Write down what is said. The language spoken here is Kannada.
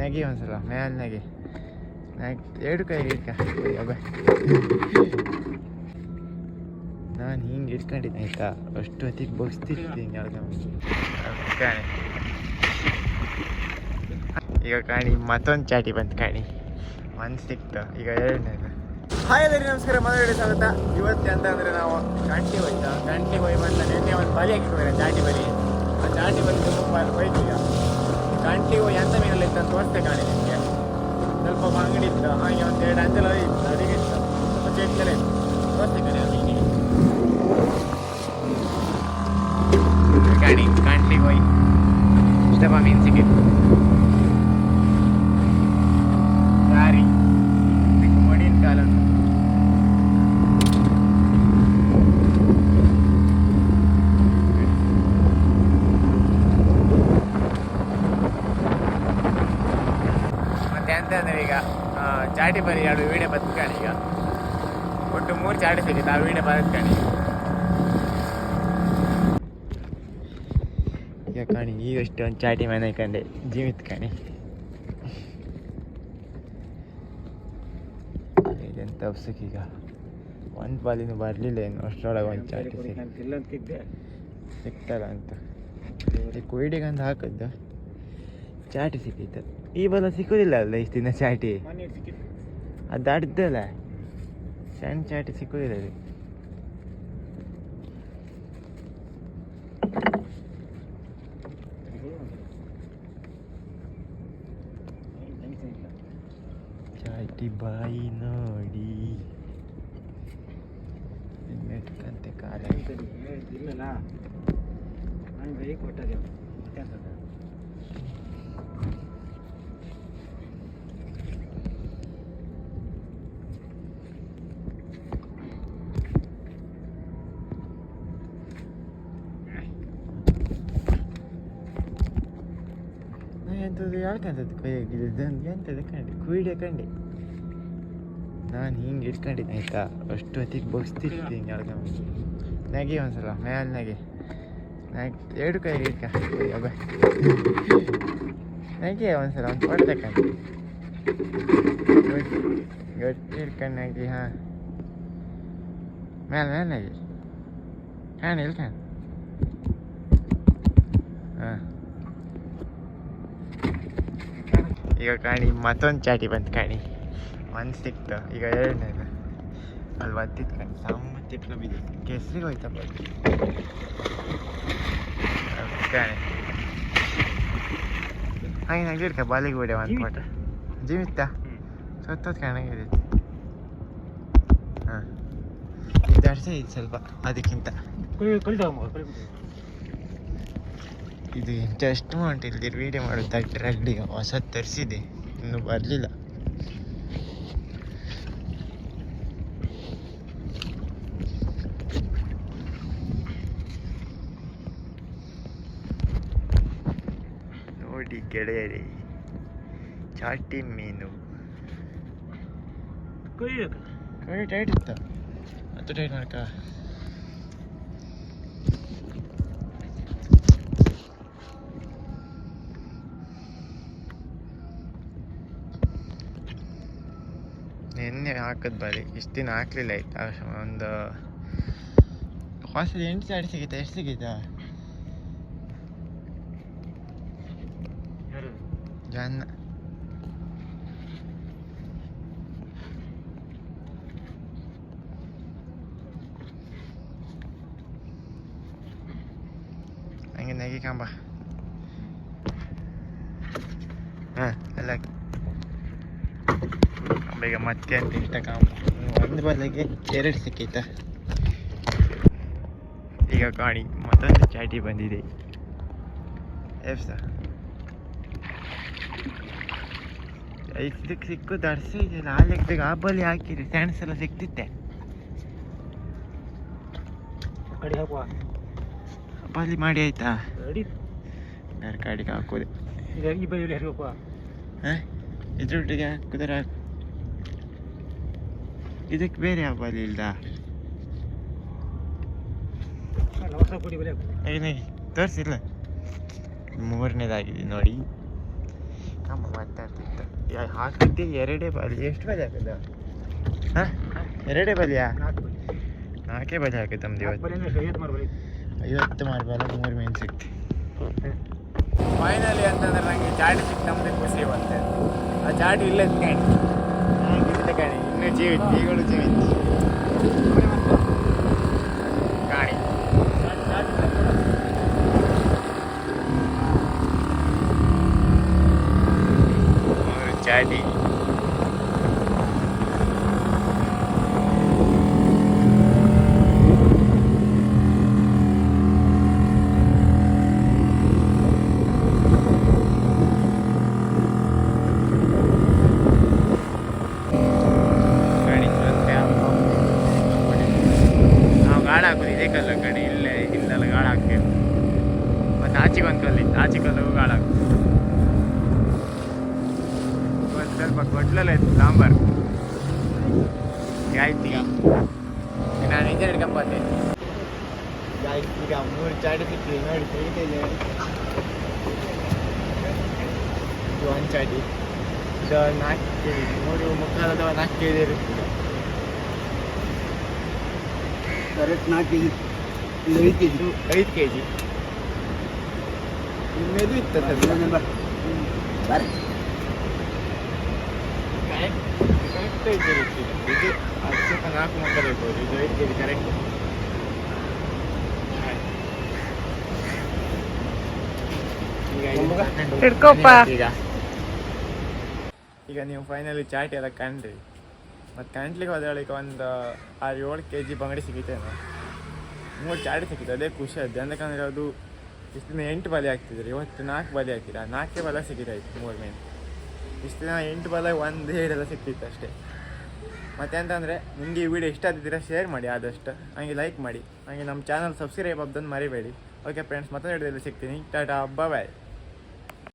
ನಗಿ ಒಂದ್ಸಲ, ಮ್ಯಾಲ ನೆಗಿ. ನೆಗ್, ಎರಡು ಕೈ ಇಡ್ಕ ನಾನು ಹಿಂಗೆ ಇಟ್ಕೊಂಡಿದ್ದೆ, ಆಯ್ತಾ? ಅಷ್ಟು ಹೊತ್ತಿಗೆ ಬಗ್ಸ್ತಿರ್ತೀನಿ ಹಿಂಗೆ ಕಾಣಿ. ಈಗ ಕಾಣಿ, ಮತ್ತೊಂದು ಚಾಟಿ ಬಂತು ಕಾಣಿ. ಒಂದು ಸಿಕ್ತು, ಈಗ ಎರಡನೇದು. ಹಾಯ್ ಅದರಿ ನಮಸ್ಕಾರ ಮದುವೆ ಸ್ವಾಗತ. ಇವತ್ತು ಅಂತ ಅಂದರೆ ನಾವು ಗಂಟೆ ಹೋಯ್ತಾ? ಗಂಟೆ ಹೋಗಿ ಬಂದ ನಿನ್ನೆ ಒಂದು ಬಲಿ ಹಾಕಿದ್ದಾರೆ ಚಾಟಿ ಬಲಿ. ಆ ಚಾಟಿ ಬಲಿ ತುಂಬ ಈಗ. ಗಂಟೆ ಹೋಗಿ ಎಂತ ಮೀನಲ್ಲಿ ಇತ್ತು ಅಂತ ತೋರಿಸ್ತೆ ಕಾಣಿ ನಿಮಗೆ. ಸ್ವಲ್ಪ ಅಂಗಡಿ ಇತ್ತು ಹಾಗೆ ಒಂದು ಎರಡು ಅಂಜಲ ಇತ್ತು ಅಡಿಗೆ ಇತ್ತು ಚಟ್ಲೆಲ್ಲ ಇತ್ತು ತೋರಿಸ್ತೆ ಕಾಣಿ ಆ ಮೀನಿಗೆ ಗಾಡಿ ಗಂಟ್ಲಿಗೆ ಹೋಗಿ ಇಷ್ಟಪ್ಪ ಮೀನು ಸಿಕ್ಕಿತ್ತು ದಾರಿ ಮಡಿನ ಕಾಲ ಮತ್ತೆ ಎಂತ ಅಂದ್ರೆ ಈಗ ಆ, ಚಾಟಿ ಬರಿ ಎರಡು ವೀಡಿಯೋ ಬದುಕಾಣಿ. ಈಗ ಒಟ್ಟು ಮೂರು ಚಾಟಿ ಸಿಗುತ್ತೆ ಆ ವೀಡಿಯೋ ಬದುಕಾಣಿ. ಈಗ ಕಾಣಿ ಈಗಷ್ಟು ಒಂದು ಚಾಟಿ ಮನೆ ಕಂಡೆ ಜೀವಿತ್ ಕಾಣಿ. ಎಂತ ಅವಸಕ್ ಈಗ? ಒಂದು ಬಾಲಿನೂ ಬರಲಿಲ್ಲ ಏನು ಅಷ್ಟರೊಳಗೆ ಒಂದು ಚಾಟಿ ಸಿಕ್ ಸಿಗ್ತಲ್ಲ ಅಂತ. ಈ ಕೊಯ್ಡಿಗಂತ ಹಾಕಿದ್ದು. ಚಾಟಿ ಸಿಕ್ಕಿತ್ತು ಈ ಬಲ ಸಿಕ್ಕೋದಿಲ್ಲ ಅಲ್ಲ ಇಷ್ಟು ದಿನ ಚಾಟಿ ಅದು ದಡ್ಡಲ್ಲ ಸಣ್ಣ ಚಾಟಿ ಸಿಕ್ಕೋದಿಲ್ಲ ಅದು ಚಾಟಿ ಬಾಯಿ ನೋಡಿ. ಮೆಟ್ಕಂತೆ ಕಾಲ ನಾ ಎಂಥದ್ದು ಯಾಕಂತದ್ದು ಕೈಯಾಗಿದೆ ಎಂಥದ್ದು ಕಂಡೆ? ಕುಯ್ಡೆ ಕಂಡೆ. ನಾನು ಹಿಂಗೆ ಇಟ್ಕೊಂಡಿದ್ದೆ ಆಯ್ತಾ? ಅಷ್ಟು ಹೊತ್ತಿಗೆ ಬಗ್ಸ್ತಿರ್ತೀನಿ ಹಿಂಗೆ ಎಳ್ಕೊಂಡು ನಗಿ ಒಂದ್ಸಲ, ಮ್ಯಾಲೆ ನಗಿ. ನಗ್, ಎರಡು ಕೈ ಇಟ್ಕ ಅಬ್ಬ ನಗಿ ಒಂದ್ಸಲ, ಒಂದು ಫೋಟೋ ತಕೊಂಡು ಗಟ್ಟಿ ಇಟ್ಕೊಂಡು ನಗಿ, ಹಾಂ. ಮೇಲೆ ಮೇಲೆ ನಗಿ. ಕಾಣ ಇಲ್ಲಿ ಕಾಣ ಹಾಂ. ಈಗ ಕಾಣಿ ಮತ್ತೊಂದು ಚಾಟಿ ಬಂತು ಕಾಣಿ. ಒಂದು ಸಿಕ್ತು ಈಗ ಎರಡನೇದು ಅಲ್ಲಿ ಒತ್ತಿತ್ತು ಕಾಣಿ. ಸಮ್ಮ ತಿಪ್ಲು ಬಿದ್ದು ಕೆಸ್ರಿಗೆ ಹೋಯ್ತಪ್ಪ ಕಾಣಿ. ಹಾಗೆ ನಂಗೆ ಇಡ್ಕ ಬಾಲಿಗೆ ಬಿಡೆ ಒಂದು ಫೋಟೋ ಜೀವಿತ? ಸತ್ತೋದು ಕಾಣಂಗಿದೆ ಹಾಂ. ಇದು ಅಷ್ಟೇ ಇದು ಸ್ವಲ್ಪ ಅದಕ್ಕಿಂತ. ಇದು ಎಷ್ಟು ಅಮೌಂಟ್ ಇಲ್ಲಿ ವೀಡಿಯೋ ಮಾಡೋದು ರಗ್ಡಿಗೆ ಹೊಸ ತರಿಸಿದೆ. ಇನ್ನೂ ಬರಲಿಲ್ಲ. ನೋಡಿ ಗೆಳೆಯರೇ ಚಾಟಿ ಮೀನು. ಕೈ ಟೈಟ್ ಇತ್ತ? ಅದು ಟೈಟ್ ಮಾಡ್ಕ ನಿನ್ನೆ ಹಾಕದ್ ಬರೀ ಇಷ್ಟು ದಿನ ಹಾಕ್ಲಿಲ್ಲ ಆಯ್ತಾ? ಒಂದು ಹೊಸದು ಎಂಟು ಚಾಡಿ ಸಿಗಿತ್ತ, ಎಷ್ಟು ಸಿಗಿತ್ತ ಜನ್ನ ಹಂಗೆ ನಗಿ ಕಂಬ ಹಾಂ ಎಲ್ಲ ಕಂಬ ಈಗ ಮತ್ತೆ ಅಂತ ಇಷ್ಟ ಕಂಬ ಒಂದು ಬದಲಿಗೆ ಎರಡು ಸಿಕ್ಕೈತ. ಈಗ ಕಾಣಿ ಮತ್ತೊಂದು ಚಾಟಿ ಬಂದಿದೆ. ಎಫ್ಸ ಇದಕ್ಕೆ ಸಿಕ್ಕು ದರ್ಸ ಇದೆಯಲ್ಲ ಆ ಲೆಕ್ಕದಾಗ ಆ ಬಲಿ ಹಾಕಿರಿ. ಸ್ಯಾಂಡ್ಸ್ ಎಲ್ಲ ಸಿಕ್ತಿತ್ತೆ. ಬಲಿ ಮಾಡಿ ಆಯ್ತಾ? ಬೇರೆ ಕಾಡಿಗೆ ಹಾಕೋದೆ. ಇದ್ರೊಟ್ಟಿಗೆ ಹಾಕಿದ್ರೆ ಇದಕ್ಕೆ ಬೇರೆ ಯಾವ ಬಲಿ ಇಲ್ಲ ಏನೇ ತೋರಿಸಿಲ್ಲ. ಮೂರನೇದಾಗಿದೆ ನೋಡಿ. ನಮ್ಮ ಮಾತಾಡ್ತಿತ್ತು ಯಾ ಹಾಕಿದ್ದೆ ಎರಡೇ ಬಲಿ ಎಷ್ಟು ಬಲಿ ಹಾಕಿದ? ಹಾಂ? ಎರಡೇ ಬಲಿಯಾ? ನಾಲ್ಕೇ ಬಲಿ. ಹಾಕಿದ್ದು ನಮ್ದು ಇವತ್ತು ಐವತ್ತು ಮಾರ್ಬಾಲ ಮೂರು ಮೀನು ಸಿಕ್ತಿ. ಫೈನಲಿ ಅಂತಂದ್ರೆ ನನಗೆ ಜಾಡಿ ಸಿಕ್ತು ನಮ್ಮದೇ ಖುಷಿ ಬಂತೆ. ಆ ಜಾಡಿ ಇಲ್ಲೇ ಕಾಣಿ ಇಲ್ಲೇ ಕಾಣಿ ಇನ್ನೂ ಜೀವಿತ್ ಈಗಲೂ ಜೀವಿತ್ ಕಾಣಿ ಮೂರು ಚಾಡಿ ಗಾಡಿ ಮತ್ತೆ ನಾವು ಗಾಳ ಹಾಕೋದು ಇದೇ ಕಲ್ಲು ಕಡೆ ಇಲ್ಲೇ ಇಲ್ಲೆಲ್ಲ ಗಾಳ ಹಾಕ್ತೇವೆ ಮತ್ತೆ ಆಚೆಗೆ ಒಂದು ಕಲ್ಲು ಇತ್ತು. ಆಚೆ ಕಲ್ಲು ಗಾಳ ಹಾಕ್ತೇವೆ ಸ್ವಲ್ಪ ಕೊಟ್ಲಲ್ಲ ಇತ್ತು, ಸಾಂಬಾರು. ಆಯ್ತು ನಾನು ಇಂಜನ್ ಹಿಡ್ಕೊಂಡ್ ಬಂದೆ ಈಗ ಮೂರು ಚಾಟಿ ಸಿಕ್ಕಿದೆ. ನೋಡಿ ತೆಗಿತಾ ಒಂದು ಚಾಟಿ ಇದು ನಾಲ್ಕು ಕೇಳಿ ಮೂರು ಮುಕ್ಕಾಲದ ನಾಲ್ಕು ಕೆ ಇರುತ್ತೆ ಕರೆಕ್ಟ್ ನಾಲ್ಕು ಕೆ ಜಿ ಇದು ಐದು ಕೆ ಜಿ ಐದು ಕೆ ಜಿ ಇನ್ನೇದು ಇತ್ತು. ಕರೆಕ್ಟ್ ಇದು ನಾಲ್ಕು ಇದು ಐದು ಕೆ ಜಿ ಕರೆಕ್ಟ್ ಈಗ ನೀವು ಫೈನಲಿ ಚಾಟ್ ಎಲ್ಲ ಕಂಡ್ರಿ. ಮತ್ತು ಕಂಟ್ಲಿಗೆ ಹೋದಳಿಕೆ ಒಂದು ಆರು ಏಳು ಕೆ ಜಿ ಬಂಗಡಿ ಸಿಗಿತೇನೆ ಮೂರು ಚಾಡಿ ಸಿಕ್ಕಿತ್ತು ಅದೇ ಖುಷಿ ಆಯ್ತು. ಯಾಕಂದರೆ ಅದು ಇಷ್ಟು ದಿನ ಎಂಟು ಬಲೆ ಆಗ್ತಿದ್ರು ಇವತ್ತು ನಾಲ್ಕು ಬಲೆ ಹಾಕಿರ ನಾಲ್ಕೇ ಬಲ ಸಿಕ್ಕಿದ್ದಾಯ್ತು ಮೂರು ಮೇನ್ ಇಷ್ಟು ದಿನ ಎಂಟು ಬಲ ಒಂದು ಏಳೆಲ್ಲ ಸಿಕ್ಕಿತ್ತು ಅಷ್ಟೇ. ಮತ್ತೆ ಅಂತಂದರೆ ನಿಮಗೆ ಈ ವಿಡಿಯೋ ಇಷ್ಟ ಆದಿದ್ದೀರ ಶೇರ್ ಮಾಡಿ ಆದಷ್ಟು. ಹಂಗೆ ಲೈಕ್ ಮಾಡಿ. ಹಂಗೆ ನಮ್ಮ ಚಾನಲ್ ಸಬ್ಸ್ಕ್ರೈಬ್ ಆಗ್ದನ್ನು ಮರಿಬೇಡಿ. ಓಕೆ ಫ್ರೆಂಡ್ಸ್ ಮತ್ತೊಂದು ಹಿಡಿದಲ್ಲಿ ಸಿಗ್ತೀನಿ. ಟಾಟಾ ಬಾಯ್